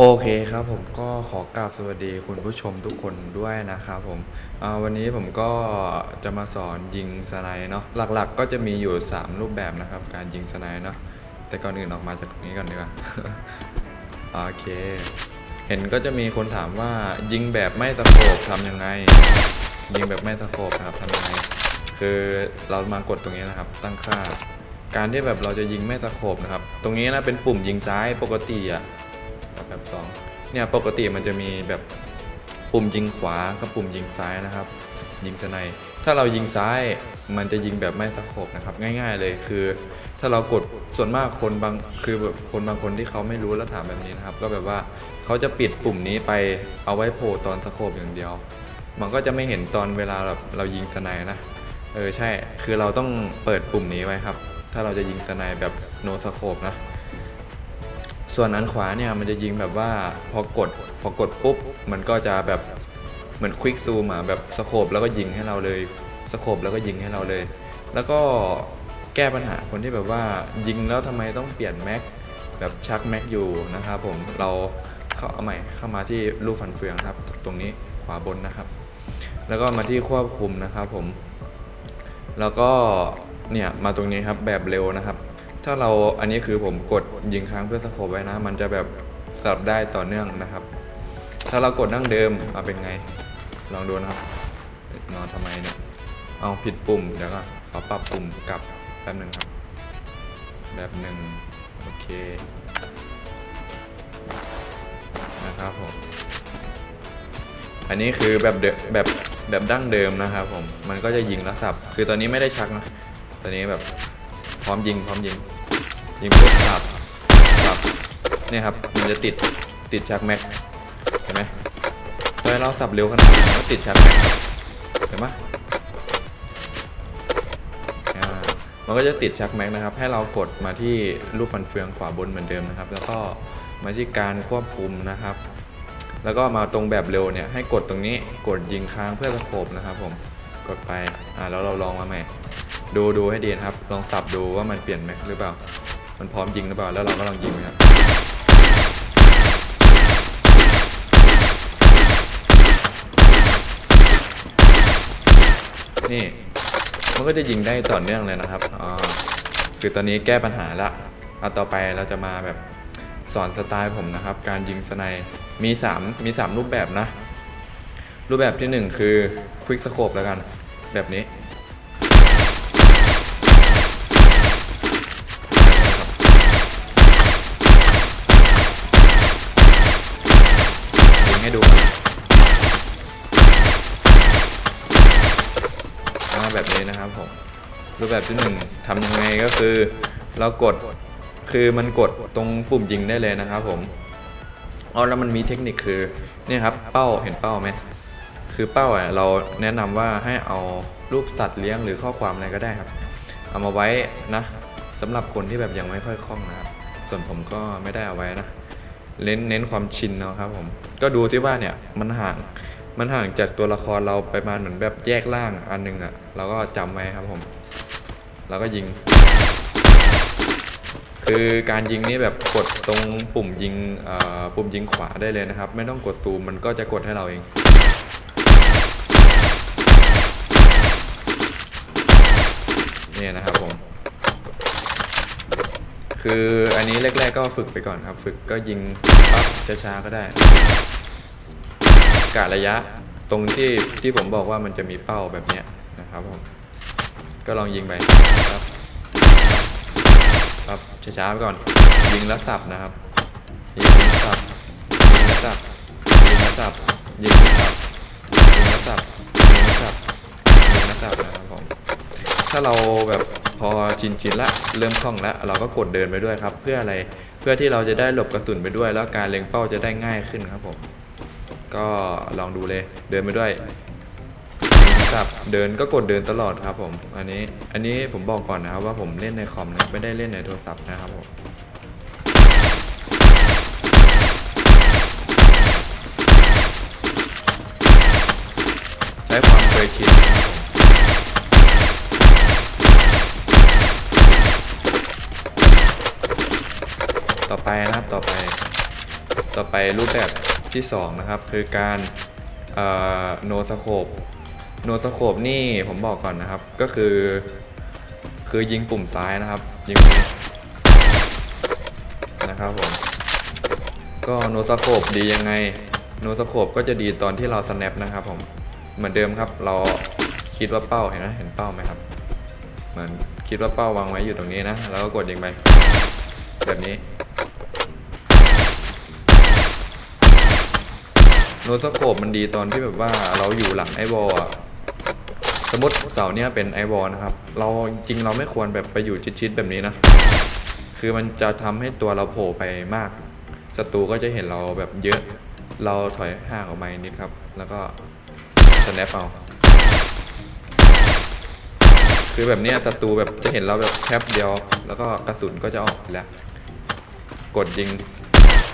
โอเคครับผมก็ขอกราบสวัสดีคุณผู้ชมทุกคนด้วยนะครับผมวันนี้ผมก็จะมาสอนยิงสไนด์เนาะหลักๆ ก็จะมีอยู่ 3 รูปแบบนะครับ การยิงสไนด์เนาะแต่ก่อนอื่นออกมาจากตรงนี้ก่อนดีกว่าโอเค เห็นก็จะมีคนถามว่ายิงแบบไม่สโคบทำยังไง ยิงแบบไม่สโคบครับทำยังไง คือเรามากดตรงนี้นะครับ ตั้งค่า การที่แบบเราจะยิงไม่สโคบนะครับ ตรงนี้นะเป็นปุ่มยิงซ้ายปกติอะ แบบแบบสองเนี่ยปกติมันจะมีแบบปุ่มยิงขวากับปุ่มยิงซ้ายนะครับ ยิงสไนด์ถ้าเรายิงซ้ายมันจะยิงแบบไม่สโคบนะครับ ง่าย ๆ เลยคือ ถ้าเรากดส่วนมากคนบางคือแบบคนบางคนที่เขาไม่รู้แล้วถามแบบนี้นะครับ ก็แบบว่าเขาจะปิดปุ่มนี้ไปเอาไว้โผล่ตอนสโคบอย่างเดียว มันก็จะไม่เห็นตอนเวลาแบบเรายิงสไนด์นะเออใช่ คือเราต้องเปิดปุ่มนี้ไว้ครับ ถ้าเราจะยิงสไนด์แบบโนสโคบนะ ส่วนอันขวาเนี่ยมันจะยิงแบบว่าพอกดพอกดปุ๊บ มันก็จะแบบเหมือนควิกซูมอะแบบสโคบแล้วก็ยิงให้เราเลยสโคบแล้วก็ยิงให้เราเลย แล้วก็แก้ปัญหาคนที่แบบว่ายิงแล้วทำไมต้องเปลี่ยนแม็กแบบชักแม็กอยู่นะครับผมเราเข้าเอาใหม่เข้ามาที่รูปฟันเฟืองครับ ตรงนี้ขวาบนนะครับ แล้วก็มาที่ควบคุมนะครับผม แล้วก็เนี่ยมาตรงนี้ครับแบบเร็วนะครับ ถ้าเราอันนี้คือผมกดยิงค้างเพื่อสโคบไว้นะ มันจะแบบสลับได้ต่อเนื่องนะครับ ถ้าเรากดนั่งเดิมเอาเป็นไง ลองดูนะครับนอนทำไมเนี่ยเอาผิดปุ่มเดี๋ยวก็ขอปรับปุ่มกลับแป๊บหนึ่งครับ แบบหนึ่งโอเคนะครับผมอันนี้คือแบบเดแบบแบบดั้งเดิมนะครับผมมันก็จะยิงแล้วสับ คือตอนนี้ไม่ได้ชักนะตอนนี้แบบ ร้อมยิงพร้อมยิงยิงปุ๊บสับสับเนี่ยครับมันจะติดติดชักแม็กเห็นไหมพอเราสับเร็วขนาดนี้ติดชักแม็กเห็นไหมมันก็จะติดชักแม็กนะครับ ให้เรากดมาที่รูปฟันเฟืองขวาบนเหมือนเดิมนะครับ แล้วก็มาที่การควบคุมนะครับ แล้วก็มาตรงแบบเร็วเนี่ยให้กดตรงนี้กดยิงค้างเพื่อสโคบนะครับผมกดไปอ่าแล้วเราลองมาใหม่ ดูดูให้ดีนะครับ ลองสับดูว่ามันเปลี่ยนไหมหรือเปล่า มันพร้อมยิงหรือเปล่า แล้วเราก็ลองยิงนะครับนี่มันก็จะยิงได้ต่อเนื่องเลยนะครับอ่าคือตอนนี้แก้ปัญหาละเอาต่อไปเราจะมาแบบสอนสไตล์ผมนะครับ การยิงสไนมี3มี3 รูปแบบนะ รูปแบบที่ 1 คือ Quick Scope แล้วกัน แบบนี้ ยิงให้ดูอ่า แบบนี้นะครับผมรูปแบบที่หนึ่งทำยังไงก็คือ เรากดคือมันกดตรงปุ่มยิงได้เลยนะครับผมอ๋อแล้วมันมีเทคนิคคือเนี่ยครับเป้าเห็นเป้าไหมคือเป้าอะเราแนะนำว่าให้เอารูปสัตว์เลี้ยงหรือข้อความอะไรก็ได้ครับ เอามาไว้นะสำหรับคนที่แบบยังไม่ค่อยคล่องนะครับส่วนผมก็ไม่ได้เอาไว้นะเน้นเน้นความชินเนาะครับผมก็ดูที่ว่าเนี่ยมันห่าง มันห่างจากตัวละครเราไปมาเหมือนแบบแยกล่างอันหนึงอะ่ะเราก็จำไว้ครับผมแล้วก็ยิง คือการยิงนี่แบบกดตรงปุ่มยิงปุ่มยิงขวาได้เลยนะครับ ไม่ต้องกดซูมมันก็จะกดให้เราเองเนี่ยนะครับผม คืออันนี้แรกๆก็ฝึกไปก่อนครับ ฝึกก็ยิงปั๊บช้าๆก็ได้ กะระยะ ตรงที่ที่ผมบอกว่ามันจะมีเป้าแบบเนี้ยนะครับผมก็ลองยิงไปครับครับช้าๆไปก่อน ยิงแล้วสับนะครับ ยิงแล้วสับยิงแล้วสับยิงแล้วสับยิงแล้วสับยิงแล้วสับยิงแล้วสับยิงแล้วสับนะครับผมถ้าเราแบบพอชินชินละเริ่มคล่องล้วเราก็กดเดินไปด้วยครับ เพื่ออะไรเพื่อที่เราจะได้หลบกระสุนไปด้วย แล้วการเล็งเป้าจะได้ง่ายขึ้นครับผม ก็ลองดูเลย เดินไปด้วยกับเดินก็กดเดินตลอดครับผม อันนี้ อันนี้ผมบอกก่อนนะครับว่าผมเล่นในคอมนะไม่ได้เล่นในโทรศัพท์นะครับผมใช้ความเคยชินต่อไปนะครับต่อไป ต่อไปรูปแบบ ที่สองนะครับคือการโนสโคปโนสโคปนี่ผมบอกก่อนนะครับก็คือ คือยิงปุ่มซ้ายนะครับยิงนะครับผมก็โนสโคปดียังไงโนสโคปก็จะดีตอนที่เรา snap นะครับผมเหมือนเดิมครับเราคิดว่าเป้าเห็นไหมเห็นเป้าไหมครับ เหมือนคิดว่าเป้าวางไว้อยู่ตรงนี้นะ แล้วก็กดยิงไปแบบนี้ โนสโคปมันดีตอนที่แบบว่าเราอยู่หลังไอวอลสมมติเสาเนี่ยเป็นไอวอลนะครับ เราจริงเราไม่ควรแบบไปอยู่ชิดๆแบบนี้นะ คือมันจะทำให้ตัวเราโผล่ไปมากศัตรูก็จะเห็นเราแบบเยอะ เราถอยห่างออกมานิดครับ แล้วก็สแนปเอาคือแบบเนี้ยศัตรูแบบจะเห็นเราแบบแคบเดียว แล้วก็กระสุนก็จะออกแล้ว กดยิง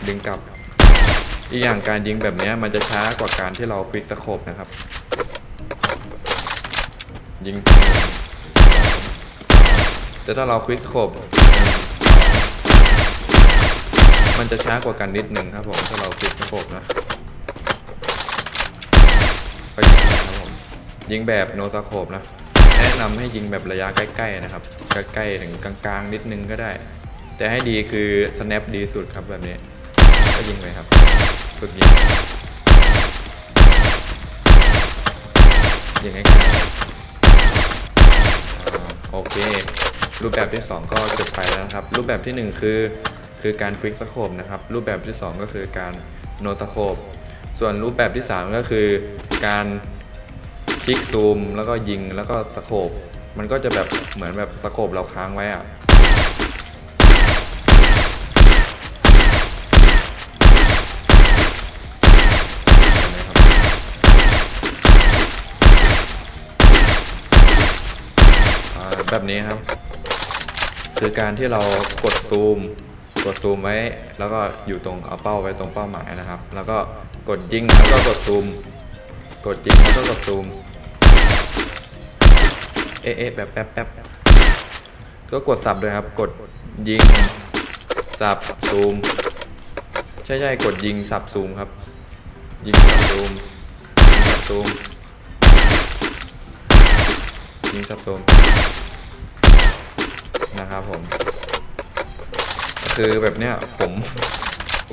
ดึงกลับ อีกอย่างการยิงแบบนี้มันจะช้ากว่าการที่เราควิกสโคปนะครับ ยิง แต่ถ้าเราควิกสโคปมันจะช้ากว่ากันนิดนึงครับผมถ้าเราควิกสโคปนะก็ยิงครับผมยิงแบบโนสโคปนะ แนะนำให้ยิงแบบระยะใกล้ๆนะครับ ใกล้ๆถึงกลางๆนิดนึงก็ได้ แต่ให้ดีคือ snap ดีสุดครับแบบนี้ก็ยิงไปครับ ฝึกยิงยิงให้ใกล้อ่าโอเค รูปแบบที่ 2 ก็จบไปแล้วนะครับ รูปแบบที่ 1 คือคือการ quick scope นะครับ รูปแบบที่ 2 ก็คือการ no scope ส่วนรูปแบบที่ 3 ก็คือการคลิกซูมแล้วก็ยิงแล้วก็สโคปมันก็จะแบบเหมือนแบบสโคปเราค้างไว้อะ อ่า แบบนี้ครับ คือการที่เรากดซูม กดซูมไว้ แล้วก็อยู่ตรงเอาเป้าไว้ตรงเป้าหมายนะครับ แล้วก็กดยิงแล้วก็กดซูม กดยิงแล้วก็กดซูม เอ๊ะเอ๊ะแบบแป๊บแป๊บก็กดสับด้วยครับ กดยิง สับซูม ใช่ใช่กดยิงสับซูมครับ ยิงสับซูมยิงสับซูมยิงสับซูม นะครับผม คือแบบเนี้ยผม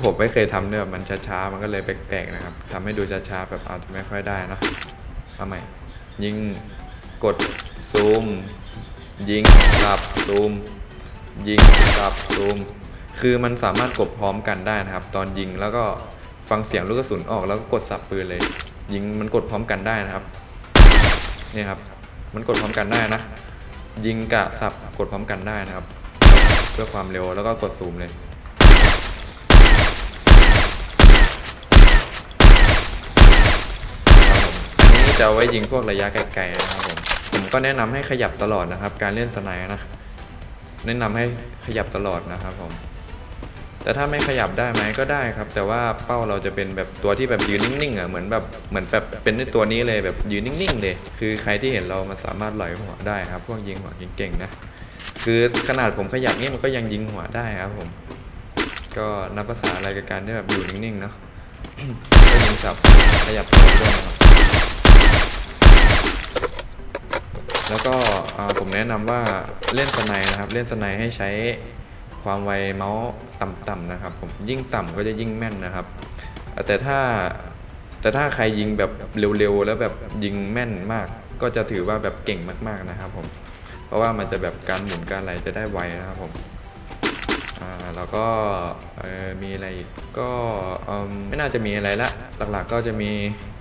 ผมไม่เคยทำเนี่ยแบบมันช้าๆ มันก็เลยแปลกๆนะครับทำให้ดูช้าๆ แบบอาจจะไม่ค่อยได้นะทำไมยิงกดซูม ยิงสับซูม ยิงสับซูม คือมันสามารถกดพร้อมกันได้นะครับ ตอนยิงแล้วก็ฟังเสียงลูกกระสุนออกแล้วก็กดสับปืนเลย ยิงมันกดพร้อมกันได้นะครับนี่ครับ มันกดพร้อมกันได้นะ ยิงกะสับกดพร้อมกันได้นะครับ เพื่อความเร็วแล้วก็กดซูมเลยครับผมนี่จะไว้ยิงพวกระยะไกลๆนะครับผมผมก็แนะนำให้ขยับตลอดนะครับ การเล่นสไนนะแนะนำให้ขยับตลอดนะครับผม แต่ถ้าไม่ขยับได้ไหมก็ได้ครับ แต่ว่าเป้าเราจะเป็นแบบตัวที่แบบยืนนิ่งๆอะเหมือนแบบเหมือนแบบเป็นในตัวนี้เลยแบบยืนนิ่งๆ เลย คือใครที่เห็นเรามันสามารถลอยหัวได้ครับ พวกยิงหัวเก่งๆนะคือขนาดผมขยับนี่มันก็ยังยิงหัวได้ครับผม ก็นับภาษาอะไรกับการที่แบบอยู่นิ่งๆเนาะก็ยิงสับขยับตัวด้วยครับแล้วก็ผมแนะนำว่าเล่นสไนนะครับ เล่นสไนให้ใช้ ความไวเมาส์ต่ำๆนะครับ ผมยิ่งต่ำก็จะยิ่งแม่นนะครับ แต่ถ้าแต่ถ้าใครยิงแบบเร็วๆ แล้วแบบยิงแม่นมาก ก็จะถือว่าแบบเก่งมากๆนะครับผมเพราะว่ามันจะแบบการหมุนการอะไรจะได้ไวนะครับผมแล้วก็มีอะไรก็ไม่น่าจะมีอะไรละหลักๆก็จะมี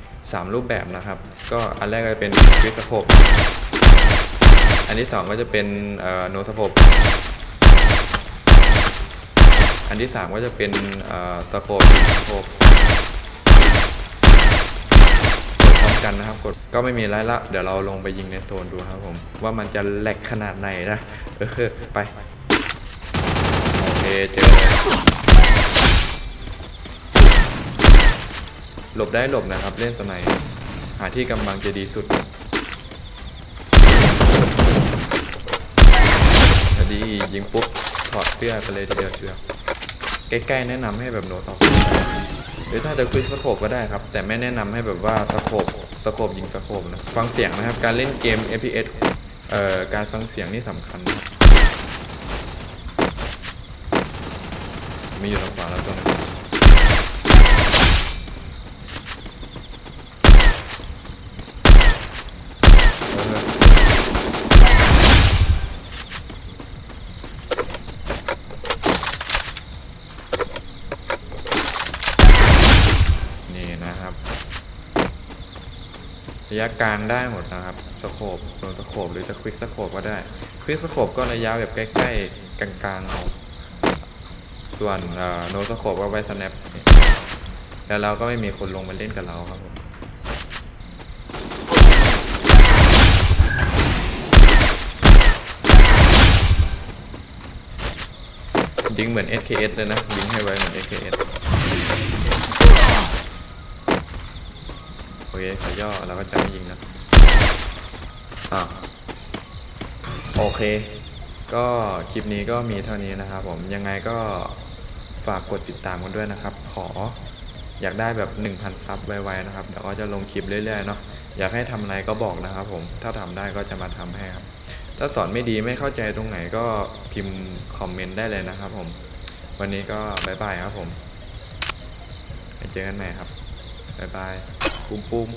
3 รูปแบบนะครับ ก็อันแรกก็จะเป็นควิสโคปอันที่ 2 ก็จะเป็นโนสโคป อันที่ 3 ก็จะเป็นสโคปสโคปกดพร้อมกันนะครับกดก็ไม่มีไรละ เดี๋ยวเราลงไปยิงในโซนดูครับผม ว่ามันจะแหลกขนาดไหนนะ เออ ไป โอเค เจอ หลบได้หลบนะครับ เล่นสไนด์หาที่กำบังจะดีสุดดียิงปุ๊บถอดเสื้อไปเลยทีเดียวเชียว ใกล้ๆแนะนำให้แบบโนซอฟหรือถ้าจะคุยสโคปก็ได้ครับ แต่ไม่แนะนำให้แบบว่าสโคปสโคปยิงสโคปนะฟังเสียงนะครับ การเล่นเกม FPS เอ่อการฟังเสียงนี่สำคัญ มีอยู่ทางขวาแล้วตัวนึงเออ นะครับ ระยะกลางได้หมดนะครับสโคปโดนสโคปหรือจะควิกสโคปก็ได้ควิกสโคปก็ระยะแบบใกล้ๆกลางๆเอาส่วนโนสโคปก็ไว้สแนปแล้วเราก็ไม่มีคนลงมาเล่นกับเราครับผมยิงเหมือน SKS เลยนะยิงให้ไวเหมือน SKS โอเคขอย่อเราก็จะไม่ยิงนะอ่าโอเค ก็คลิปนี้ก็มีเท่านี้นะครับผมยังไงก็ฝากกดติดตามกันด้วยนะครับ ขออยากได้แบบ 1,000 ซับไวๆนะครับเดี๋ยวก็จะลงคลิปเรื่อยๆเนาะอยากให้ทำอะไรก็บอกนะครับผมถ้าทำได้ก็จะมาทำให้ครับถ้าสอนไม่ดีไม่เข้าใจตรงไหนก็พิมพ์คอมเมนต์ได้เลยนะครับผมวันนี้ก็บายบายครับผมไปเจอกันใหม่ครับบายบาย ปุ้มปุ้ม